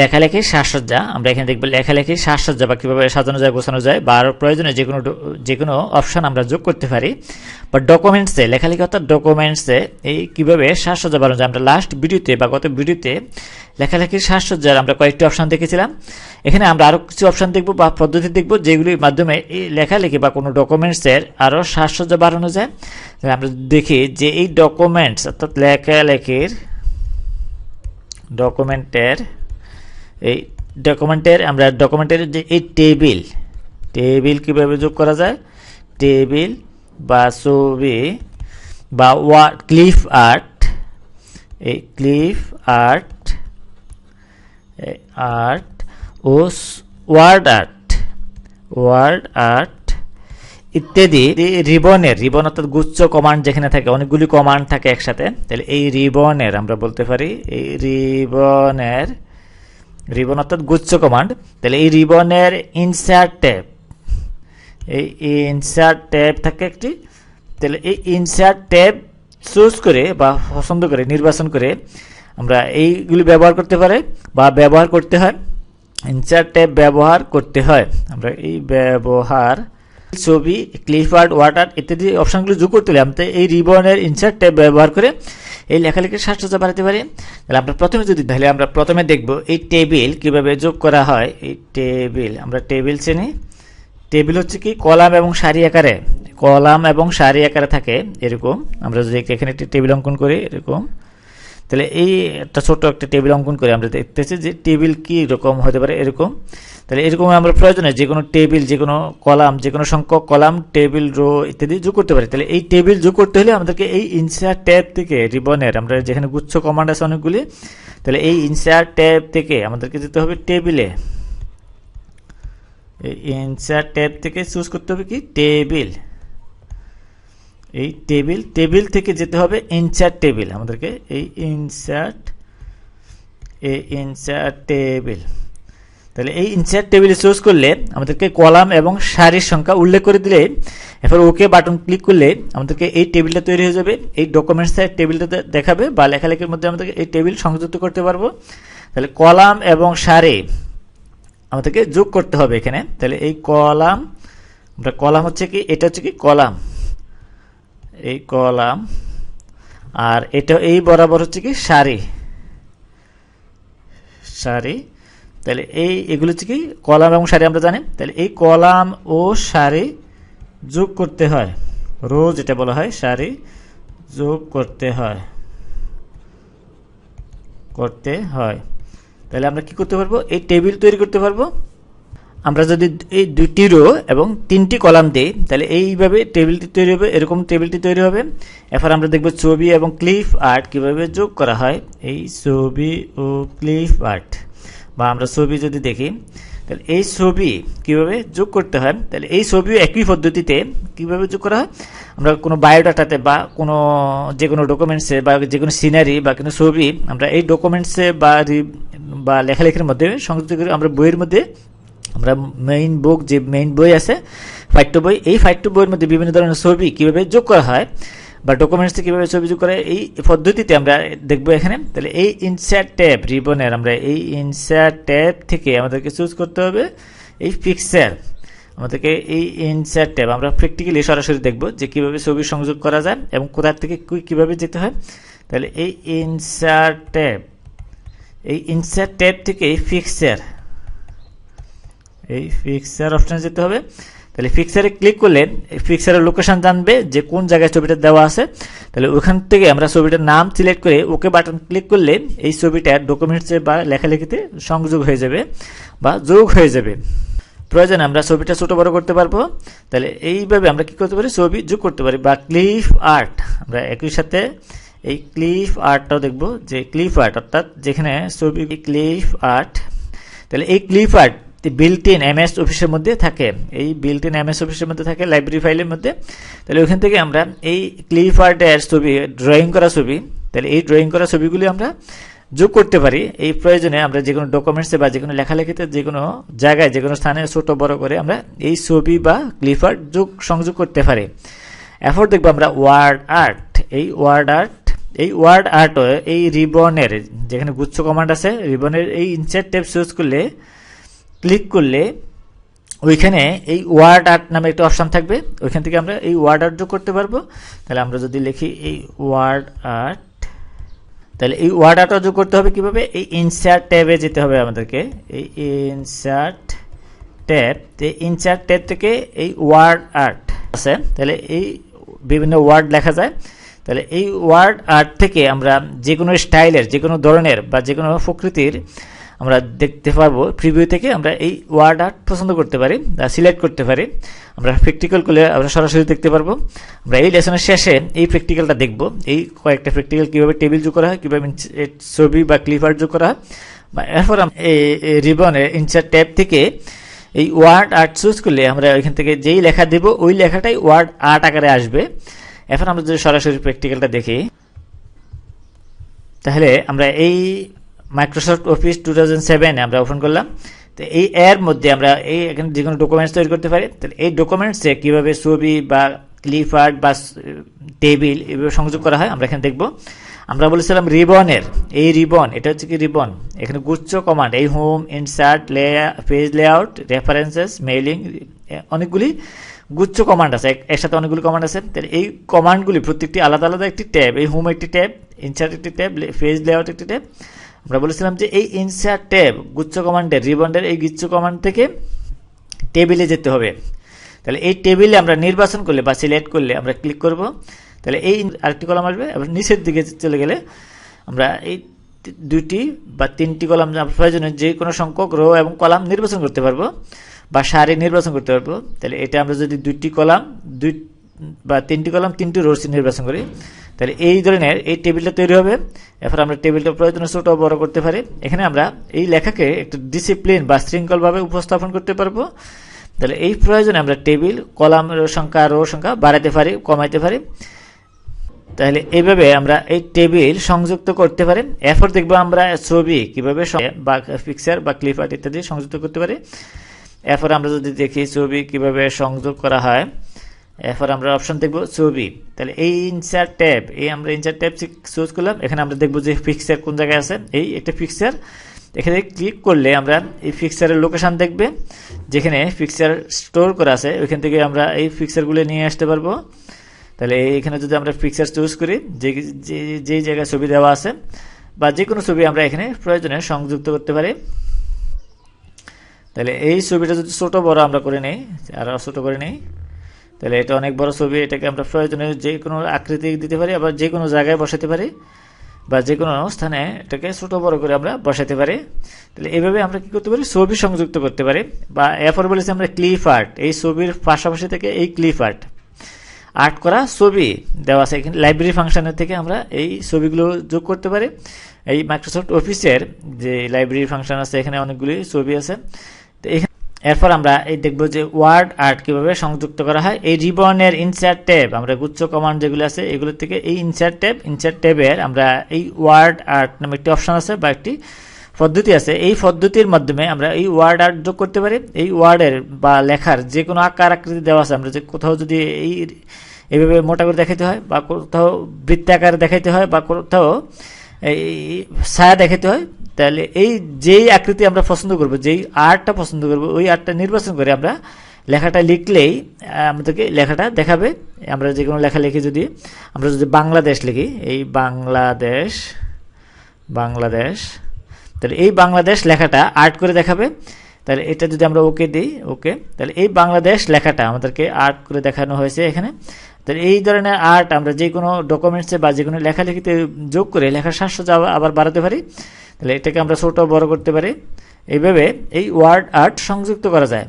লেখালেখির সাজসজ্জা, আমরা এখানে দেখব লেখালেখির সাজসজ্জা বা কীভাবে সাজানো যায়, গোছানো যায় বা আরও প্রয়োজনে যে কোনো যে কোনো অপশান আমরা যোগ করতে পারি। বা ডকুমেন্টসে লেখালেখি অর্থাৎ ডকুমেন্টসে এই কীভাবে সাজসজ্জা বানানো যায়, আমরা লাস্ট ভিডিওতে বা গত ভিডিওতে লেখালেখির সাজসজ্জার আমরা কয়েকটি অপশান দেখেছিলাম। এখানে আমরা আরও কিছু অপশান দেখব বা পদ্ধতি দেখব যেগুলির মাধ্যমে এই লেখালেখি বা কোনো ডকুমেন্টসের আরও সাজসজ্জা বাড়ানো যায়। আমরা দেখি যে এই ডকুমেন্টস অর্থাৎ লেখালেখির ডকুমেন্টের এই ডকুমেন্টের আমরা ডকুমেন্টের যে এই টেবিল টেবিল কীভাবে যোগ করা যায়? টেবিল বা ছবি বা ওয়া ক্লিফ আর্ট এই ক্লিফ আর্ট আর্ট ও ওয়ার্ড আর্ট ওয়ার্ড আর্ট ইত্যাদি রিবনের রিবন অর্থাৎ গুচ্ছ কমান্ড যেখানে থাকে, অনেকগুলি কমান্ড থাকে একসাথে। তাহলে এই রিবনের আমরা বলতে পারি, এই রিবনের রিবন অর্থাৎ গুচ্ছ কমান্ড তাহলে এই রিবনের ইনসার্ট ট্যাব এই ইনসার্ট ট্যাব থাকে একটি। তাহলে এই ইনসার্ট ট্যাব চুজ করে বা পছন্দ করে, নির্বাচন করে আমরা এইগুলি ব্যবহার করতে পারে বা ব্যবহার করতে হয়। ইনসার্ট ট্যাব ব্যবহার করতে হয়। আমরা এই ব্যবহার ছবি ক্লিপ আর্ট ওয়াটার ইত্যাদি অপশনগুলো যোগ করতে হলে আমরা এই রিবনের ইনসার্ট ট্যাব ব্যবহার করে এই লেখালেখির সাজসজ্জা বাড়াতে পারি। তাহলে আমরা প্রথমে যদি তাহলে আমরা প্রথমে দেখব এই টেবিল কীভাবে যোগ করা হয়। এই টেবিল আমরা টেবিল চিনি। টেবিল হচ্ছে কি কলাম এবং সারি আকারে। কলাম এবং সারি আকারে থাকে, এরকম। আমরা যদি এখানে একটি টেবিল অঙ্কন করি, এরকম। তাহলে এই একটা ছোট একটা টেবিল অঙ্কন করে আমরা দেখতেছি যে টেবিল কি রকম হতে পারে এরকম। তাহলে এরকম আমরা প্রয়োজনে যে কোনো টেবিল, যে কোনো কলাম, যে কোনো সংখ্যক কলাম, টেবিল, রো ইত্যাদি যোগ করতে পারি। তাহলে এই টেবিল যোগ করতে হলে আমাদেরকে এই ইনসার্ট ট্যাব থেকে রিবনের আমরা যেখানে গুচ্ছ কমান্ড আছে অনেকগুলি, তাহলে এই ইনসার্ট ট্যাব থেকে আমাদেরকে যেতে হবে টেবিলে। এই ইনসার্ট ট্যাব থেকে চুজ করতে হবে কি? টেবিল। এই টেবিল টেবিল থেকে যেতে হবে ইনসার্ট টেবিল আমাদেরকে এই ইনসার্ট এই ইনসার্ট টেবিল তাহলে এই ইনসার্ট টেবিলে চুজ করলে আমাদেরকে কলাম এবং সারির সংখ্যা উল্লেখ করে দিলে, এরপর ওকে বাটন ক্লিক করলে আমাদেরকে এই টেবিলটা তৈরি হয়ে যাবে, এই ডকুমেন্টসের টেবিলটা দেখাবে বা লেখালেখির মধ্যে আমাদেরকে এই টেবিল সংযুক্ত করতে পারব। তাহলে কলাম এবং সারি আমাদেরকে যোগ করতে হবে এখানে। তাহলে এই কলাম আমরা কলাম হচ্ছে কি, এটা হচ্ছে কি কলাম এই কলাম, আর এটা এই বরাবর হচ্ছে কি সারি। সারি, তাহলে এই এগুলো হচ্ছে কি কলাম এবং সারি আমরা জানি। তাহলে এই কলাম ও সারি যোগ করতে হয়। রোজ এটা বলা হয় সারি যোগ করতে হয়। করতে হয়। তাহলে আমরা কি করতে পারব? এই টেবিল তৈরি করতে পারব। আমরা যদি এই দুটি রো এবং তিনটি কলাম দিই, তাহলে এইভাবে টেবিলটি তৈরি হবে, এরকম টেবিলটি তৈরি হবে। এরপর আমরা দেখব ছবি এবং ক্লিফ আর্ট কীভাবে যোগ করা হয়। এই ছবি ও ক্লিফ আর্ট বা আমরা ছবি যদি দেখি, তাহলে এই ছবি কীভাবে যোগ করতে হয়, তাহলে এই ছবিও একই পদ্ধতিতে কীভাবে যোগ করা হয়? আমরা কোনো বায়োডাটাতে বা কোনো যে কোনো ডকুমেন্টসে বা যে কোনো সিনারি বা কোনো ছবি আমরা এই ডকুমেন্টসে বা বা লেখালেখির মধ্যে সংযুক্ত করে আমরা বইয়ের মধ্যে আমরা মেইন বুক যে মেইন বই আছে ফাইট্য বই, এই ফাইট্য বইয়ের মধ্যে বিভিন্ন ধরনের ছবি কীভাবে যোগ করা হয় বা ডকুমেন্টসে কীভাবে ছবি যোগ করে, এই পদ্ধতিতে আমরা দেখব এখানে। তাহলে এই ইনসার্ট ট্যাব রিবনের আমরা এই ইনসার্ট ট্যাব থেকে আমাদেরকে চুজ করতে হবে। এই পিকচার আমাদেরকে এই ইনসার্ট ট্যাব আমরা প্র্যাকটিক্যালি সরাসরি দেখব যে কীভাবে ছবি সংযোগ করা যায় এবং কোথা থেকে কীভাবে যেতে হয়। তাহলে এই ইনসার্ট ট্যাব এই ইনসার্ট ট্যাব থেকে এই পিকচার এই ফিক্সার অপশনে যেতে হবে। তাহলে ফিক্সারে ক্লিক করলে ফিক্সারের লোকেশান জানবে যে কোন জায়গায় ছবিটা দেওয়া আছে। তাহলে ওখান থেকে আমরা ছবিটার নাম সিলেক্ট করে ওকে বাটন ক্লিক করলে এই ছবিটা ডকুমেন্টসে বা লেখালেখিতে সংযোগ হয়ে যাবে বা যোগ হয়ে যাবে। প্রয়োজনে আমরা ছবিটা ছোটো বড় করতে পারব। তাহলে এইভাবে আমরা কি করতে পারি? ছবি যোগ করতে পারি বা ক্লিফ আর্ট আমরা একই সাথে এই ক্লিফ আর্টটাও দেখব যে ক্লিফ আর্ট অর্থাৎ যেখানে ছবি ক্লিফ আর্ট তাহলে এই clip art built in MS অফিসের মধ্যে থাকে। এই বিল্ট ইন এমএস অফিসের মধ্যে থাকে লাইব্রেরি ফাইলের মধ্যে। তাহলে ওখান থেকে আমরা এই ক্লিফ আর্টের ছবি ড্রয়িং করা ছবি, তাহলে এই ড্রয়িং করা ছবিগুলি আমরা যোগ করতে পারি। এই প্রয়োজনে আমরা যে কোনো ডকুমেন্টসে বা যে কোনো লেখালেখিতে যে কোনো জায়গায়, যে কোনো স্থানে ছোট, বড় করে আমরা এই ছবি বা ক্লিফ আর্ট যোগ, সংযোগ করতে পারি। এরপর দেখব আমরা ওয়ার্ড আর্ট এই ওয়ার্ড আর্ট এই ওয়ার্ড আর্ট এই রিবনের যেখানে গুচ্ছ কমান্ড আছে রিবনের এই ইনসার্ট ট্যাব চুজ করলে ক্লিক করলে ওইখানে এই ওয়ার্ড আর্ট নামে একটা অপশান থাকবে। ওইখান থেকে আমরা এই ওয়ার্ড আর্ট যোগ করতে পারব। তাহলে আমরা যদি লিখি এই ওয়ার্ড আর্ট তাহলে এই ওয়ার্ড আর্টও যোগ করতে হবে কীভাবে? এই ইনসার্ট ট্যাবে যেতে হবে আমাদেরকে। এই ইনসার্ট ট্যাব এই ইনসার্ট ট্যাব থেকে এই ওয়ার্ড আর্ট আছে। তাহলে এই বিভিন্ন ওয়ার্ড লেখা যায়। তাহলে এই ওয়ার্ড আর্ট থেকে আমরা যে কোনো স্টাইলের যে কোনো ধরনের বা যে কোনো প্রকৃতির আমরা দেখতে পারব প্রিভিউ থেকে আমরা এই ওয়ার্ড আর্ট পছন্দ করতে পারি সিলেক্ট করতে পারি। আমরা প্র্যাকটিক্যাল করলে আমরা সরাসরি দেখতে পারব। আমরা এই লেসনের শেষে এই প্র্যাকটিক্যালটা দেখব। এই কয়েকটা প্র্যাকটিক্যাল কীভাবে টেবিল যোগ করা হয়, কীভাবে ছবি বা ক্লিপার যোগ করা হয়। বা এরপর এই রিবনে ইনসার্ট ট্যাব থেকে এই ওয়ার্ড আর্ট চুজ করলে আমরা ওইখান থেকে যেই লেখা দেব, ওই লেখাটাই ওয়ার্ড আর্ট আকারে আসবে। এখন আমরা যদি সরাসরি প্র্যাকটিক্যালটা দেখি, তাহলে আমরা এই মাইক্রোসফট অফিস টু থাউজেন্ড সেভেনে আমরা ওপেন করলাম। তো এই এর মধ্যে আমরা এই এখানে যে কোনো ডকুমেন্টস তৈরি করতে পারি। তাহলে এই ডকুমেন্টসে কীভাবে ছবি বা ক্লিপ আর্ট বা টেবিল এভাবে সংযোগ করা হয় আমরা এখানে দেখব। আমরা বলেছিলাম রিবনের এই রিবন এটা হচ্ছে কি রিবন এখানে গুচ্ছ কমান্ড এই হোম ইনসার্ট লে পেজ লেআউট রেফারেন্সেস মেইলিং অনেকগুলি গুচ্ছ কমান্ড আছে। এর সাথে অনেকগুলি কমান্ড আছে। তাহলে এই কমান্ডগুলি প্রত্যেকটি আলাদা আলাদা একটি ট্যাব, এই হোম একটি ট্যাব ইনসার্ট একটি ট্যাব পেজ লেআউট একটি ট্যাব। আমরা বলেছিলাম যে এই ইনসার্ট ট্যাব গুচ্ছ কমান্ডের রিবন্ডের এই গুচ্ছ কমান্ড থেকে টেবিলে যেতে হবে। তাহলে এই টেবিলে আমরা নির্বাচন করলে বা সিলেক্ট করলে আমরা ক্লিক করব। তাহলে এই আরেকটি কলাম আসবে এবার নিচের দিকে চলে গেলে আমরা এই দুইটি বা তিনটি কলাম প্রয়োজনে যে কোনো সংখ্যক রো এবং কলাম নির্বাচন করতে পারব বা সারি নির্বাচন করতে পারব। তাহলে এটা আমরা যদি দুইটি কলাম দুই বা তিনটি কলাম, তিনটি রোজ নির্বাচন করি। তাহলে এই ধরনের এই টেবিলটা তৈরি হবে। এরপর আমরা টেবিলটা প্রয়োজনে ছোট বড় করতে পারি। এখানে আমরা এই লেখাকে একটু ডিসিপ্লিন বা শৃঙ্খলভাবে উপস্থাপন করতে পারব। তাহলে এই প্রয়োজনে আমরা টেবিল, কলাম সংখ্যা রো সংখ্যা বাড়াতে পারি, কমাইতে পারি। তাহলে এইভাবে আমরা এই টেবিল সংযুক্ত করতে পারি। এরপর দেখব আমরা ছবি কীভাবে বা পিকচার বা ক্লিপ আর্ট ইত্যাদি সংযুক্ত করতে পারি। এরপর আমরা যদি দেখি ছবি কীভাবে সংযোগ করা হয়। এরপর আমরা অপশন দেখব ছবি। তাহলে এই ইনসার্ট ট্যাব এই আমরা ইনসার্ট ট্যাব চুজ করলাম। এখানে আমরা দেখব যে পিকচার কোন জায়গায় আছে। এই একটা পিকচার এখানে ক্লিক করলে আমরা এই পিকচারের লোকেশান দেখবে। যেখানে পিকচার স্টোর করা আছে, ওইখান থেকে আমরা এই পিকচারগুলো নিয়ে আসতে পারব। তাহলে এখানে যদি আমরা পিকচার চুজ করি, যে যেই জায়গায় ছবি দেওয়া আছে, বা যে কোনো ছবি আমরা এখানে প্রয়োজনে সংযুক্ত করতে পারি। তাহলে এই ছবিটা যদি ছোট বড় আমরা করে নেই, আর ছোটো করে নেই। তাহলে এটা অনেক বড় ছবি, এটাকে আমরা প্রয়োজনে যে কোনো আকৃতি দিতে পারি, আবার যে কোনো জায়গায় বসাতে পারি, বা যে কোনো স্থানে এটাকে ছোট বড় করে আমরা বসাতে পারি। তাহলে এইভাবে আমরা কি করতে পারি? ছবি সংযুক্ত করতে পারি, বা এরপর বলেছি আমরা ক্লিপ আর্ট, এই ছবির পাশাপাশি থেকে এই ক্লিপ আর্ট আর্ট করা ছবি দেওয়া আছে। এখানে লাইব্রেরি ফাংশনের থেকে আমরা এই ছবিগুলো যোগ করতে পারি। এই মাইক্রোসফট অফিসের যে লাইব্রেরি ফাংশন আছে, এখানে অনেকগুলি ছবি আছে। এরপর আমরা এই দেখব যে ওয়ার্ড আর্ট কীভাবে সংযুক্ত করা হয়। এই রিবনের ইনসার্ট ট্যাব আমরা গুচ্ছ কমান্ড যেগুলো আছে, এগুলো থেকে এই ইনসার্ট ট্যাব ইনসার্ট ট্যাবের আমরা এই ওয়ার্ড আর্ট নামে একটি অপশন আছে বা একটি পদ্ধতি আছে। এই পদ্ধতির মাধ্যমে আমরা এই ওয়ার্ড আর্ট যোগ করতে পারি। এই ওয়ার্ডের বা লেখার যে কোনো আকার আকৃতি দেওয়া আছে, আমরা যে কোথাও যদি এই এইভাবে মোটা করে দেখাইতে হয় বা কোথাও বৃত্তাকার দেখাইতে হয় বা কোথাও এই ছায়া দেখাইতে হয় তাহলে এই যেই আকৃতি আমরা পছন্দ করব, যেই আর্টটা পছন্দ করব, ওই আর্টটা নির্বাচন করে আমরা লেখাটা লিখলেই আমাদেরকে লেখাটা দেখাবে। আমরা যে কোনো লেখা লিখি যদি, আমরা যদি বাংলাদেশ লিখি, এই বাংলাদেশ বাংলাদেশ, তাহলে এই বাংলাদেশ লেখাটা আর্ট করে দেখাবে। তাহলে এটা যদি আমরা ওকে দিই, ওকে, তাহলে এই বাংলাদেশ লেখাটা আমাদেরকে আর্ট করে দেখানো হয়েছে এখানে। তাহলে এই ধরনের আর্ট আমরা যে কোনো ডকুমেন্টসে বা যে কোনো লেখালেখিতে যোগ করে লেখার সাশ্রয় আবার বাড়াতে পারি। তাহলে এটাকে আমরা ছোট বড় করতে পারি। এইভাবে এই ওয়ার্ড আর্ট সংযুক্ত করা যায়।